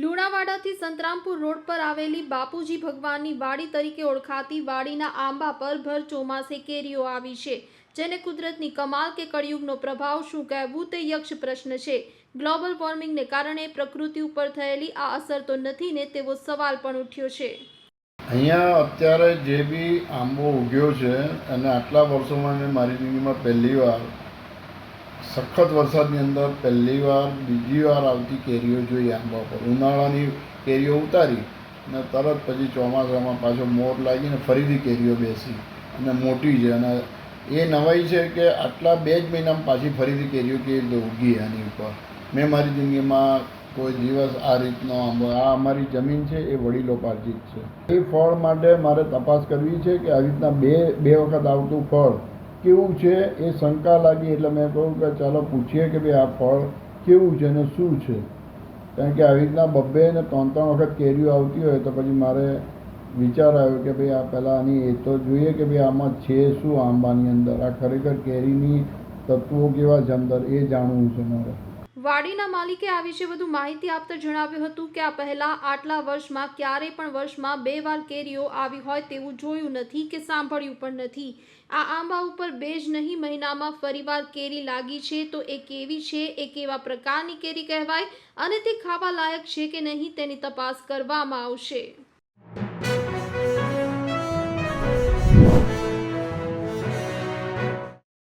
લુણાવાડાથી Santrampur road પર આવેલી બાપુજી ભગવાનની વાડી તરીકે ઓળખાતી વાડીના આંબા પર ભર ચોમાસે કેરીઓ આવી છે, જેને કુદરતની કમાલ કે કળિયુગનો પ્રભાવ શું કહેવું તે યક્ષ પ્રશ્ન છે. ગ્લોબલ વોર્મિંગને કારણે પ્રકૃતિ ઉપર થયેલી આ અસર તો નથી ને તેવો સવાલ પણ ઉઠ્યો છે. અહીંયા અત્યારે જે બી આંબો ઉગ્યો છે, અને આટલા વર્ષોમાં મારી જિંદગીમાં પહેલી વાર સખત વરસાદની અંદર પહેલી વાર, બીજી વાર આવતી કેરીઓ જોઈ આંબા પર ઉનાળાની કેરીઓ ઉતારી અને તરત પછી ચોમાસામાં પાછો મોર લાગીને ફરીથી કેરીઓ બેસી. અને મોટી છે અને એ નવાઈ છે કે આટલા બે જ મહિનામાં પાછી ફરીથી કેરીઓ કેવી રીતે ઉગી આની ઉપર. મેં મારી જિંદગીમાં કોઈ દિવસ આ રીતનો આંબો આ અમારી જમીન છે એ વડીલો પાર્જિત છે. એ ફળ માટે મારે તપાસ કરવી છે કે આવી રીતના બે બે વખત આવતું ફળ કેવું છે એ શંકા લાગી એટલે મેં કહ્યું કે ચાલો પૂછીએ કે ભાઈ આ ફળ કેવું છે અને શું છે? કારણ કે આવી રીતના બબ્બે ને ત્રણ ત્રણ વખત કેરીઓ આવતી હોય તો પછી મારે વિચાર આવ્યો કે ભાઈ આ પહેલાં આની એ તો જોઈએ કે ભાઈ આમાં છે શું આંબાની અંદર? આ ખરેખર કેરીની તત્વો કેવા છે અંદર? એ જાણવું છે મારે. વાડીના માલિકે આ વિશે વધુ માહિતી આપતા જણાવ્યું હતું કે આ પહેલા આટલા વર્ષમાં ક્યારેય પણ વર્ષમાં બે વાર કેરીઓ આવી હોય તેવું જોયું નથી કે સાંભળ્યું પણ નથી. આ આંબા ઉપર બે જ નહીં, મહિનામાં ફરીવાર કેરી લાગી છે તો એ કેવી છે? એ કેવા પ્રકારની કેરી કહેવાય? અને તે ખાવા લાયક છે કે નહીં તેની તપાસ કરવામાં આવશે.